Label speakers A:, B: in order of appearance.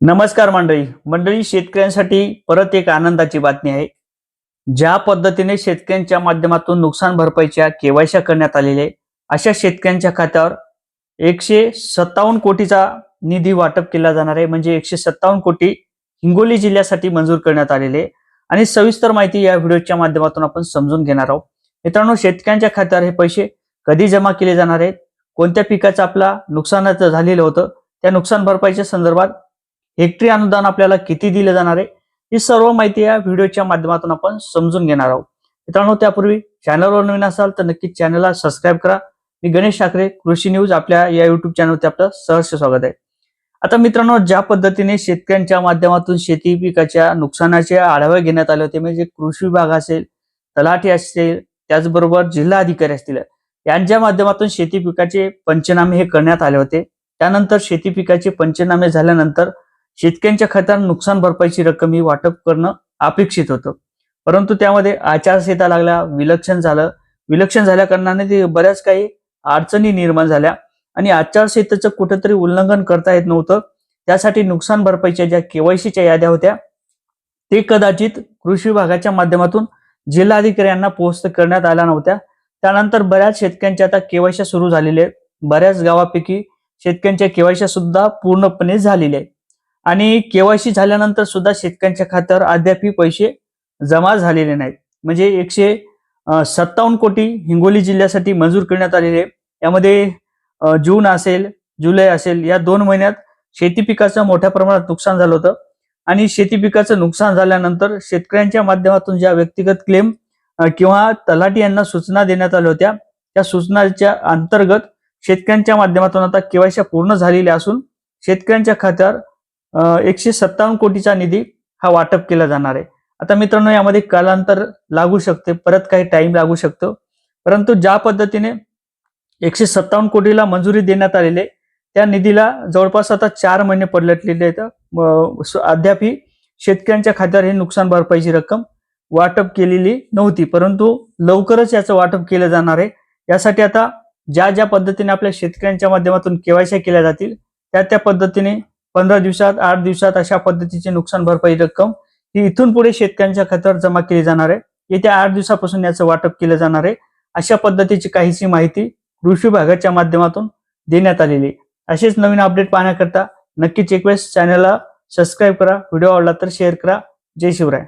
A: नमस्कार मंडळी. मंडळी शेतकऱ्यांसाठी परत एक आनंदाची बातमी आहे. ज्या पद्धतीने शेतकऱ्यांच्या माध्यमातून नुकसान भरपाईच्या केवायशा करण्यात आलेल्या आहे, अशा शेतकऱ्यांच्या खात्यावर एकशे सत्तावन्न कोटीचा निधी वाटप केला जाणार आहे. म्हणजे एकशे सत्तावन्न कोटी हिंगोली जिल्ह्यासाठी मंजूर करण्यात आलेले आहे. आणि सविस्तर माहिती या व्हिडिओच्या माध्यमातून आपण समजून घेणार आहोत. मित्रांनो शेतकऱ्यांच्या खात्यावर हे पैसे कधी जमा केले जाणार आहेत? कोणत्या पिकाचं आपला नुकसानाचं झालेलं होतं? त्या नुकसान भरपाईच्या संदर्भात हेक्टरी अनुदान आपल्याला किती दिले जाणार आहे ही सर्व माहिती या व्हिडिओच्या माध्यमातून आपण समजून घेणार आहोत. मित्रांनो त्यापूर्वी चॅनलवर नवीन असाल तर नक्कीच चॅनलला सबस्क्राईब करा. मी गणेश ठाकरे कृषी न्यूज आपल्या या युट्यूब चॅनलवरती आपलं सहर्ष स्वागत आहे. आता मित्रांनो ज्या पद्धतीने शेतकऱ्यांच्या माध्यमातून शेती पिकाच्या नुकसानाचे आढावा घेण्यात आले होते म्हणजे कृषी विभाग असेल तलाठी असेल त्याचबरोबर जिल्हा अधिकारी असतील यांच्या माध्यमातून शेती पिकाचे पंचनामे हे करण्यात आले होते. त्यानंतर शेती पिकाचे पंचनामे झाल्यानंतर शेतकऱ्यांच्या खात्यात नुकसान भरपाईची रक्कम ही वाटप करणं अपेक्षित होतं. परंतु त्यामध्ये आचारसंहिता लागल्या विलक्षण झालं. विलक्षण झाल्या कारणाने ते बऱ्याच काही अडचणी निर्माण झाल्या आणि आचारसंहितेचं कुठेतरी उल्लंघन करता येत नव्हतं. त्यासाठी नुकसान भरपाईच्या ज्या केवायसीच्या याद्या होत्या ते कदाचित कृषी विभागाच्या माध्यमातून जिल्हाधिकाऱ्यांना पोहोच करण्यात आल्या नव्हत्या. त्यानंतर बऱ्याच शेतकऱ्यांच्या आता केवायशा सुरू झालेल्या आहेत. बऱ्याच गावापैकी शेतकऱ्यांच्या केवायशा सुद्धा पूर्णपणे झालेल्या आहेत. आणि केवायसी झाल्यानंतर सुद्धा शेतकऱ्यांच्या खात्यावर अद्यापही पैसे जमा झालेले नाहीत म्हणजे एकशे सत्तावन्न कोटी हिंगोली जिल्ह्यासाठी मंजूर करण्यात आलेले आहे. यामध्ये जून असेल जुलै असेल या दोन महिन्यात शेती पिकाचं मोठ्या प्रमाणात नुकसान झालं होतं आणि शेती पिकाचं नुकसान झाल्यानंतर शेतकऱ्यांच्या माध्यमातून ज्या व्यक्तिगत क्लेम किंवा तलाठी यांना सूचना देण्यात आल्या होत्या त्या सूचनाच्या अंतर्गत शेतकऱ्यांच्या माध्यमातून आता केवायसी पूर्ण झालेल्या असून शेतकऱ्यांच्या खात्यावर एकशे सत्तावन्न कोटीचा निधी हा वाटप केला जाणार आहे. आता मित्रांनो यामध्ये कालांतर लागू शकते परत काही टाइम लागू शकतो. परंतु ज्या पद्धतीने एकशे सत्तावन्न कोटीला मंजुरी देण्यात आलेली आहे त्या निधीला जवळपास आता चार महिने पडलटलेले आहेत. अद्यापही शेतकऱ्यांच्या खात्यावर हे नुकसान भरपाईची रक्कम वाटप केलेली नव्हती. परंतु लवकरच याचं वाटप केलं जाणार आहे. यासाठी आता ज्या ज्या पद्धतीने आपल्या शेतकऱ्यांच्या माध्यमातून केवायसी केल्या जातील त्या त्या पद्धतीने पंधरा दिवसात आठ दिवसात अशा पद्धतीची नुकसान भरपाई रक्कम ही इथून पुढे शेतकऱ्यांच्या खात्यावर जमा केली जाणार आहे. येत्या आठ दिवसापासून याचं वाटप केलं जाणार आहे. अशा पद्धतीची काहीशी माहिती कृषी विभागाच्या माध्यमातून देण्यात आलेली आहे. असेच नवीन अपडेट पाहण्याकरता नक्कीच एक वेळेस चॅनलला सबस्क्राईब करा व्हिडिओ आवडला तर शेअर करा. जय शिवराय.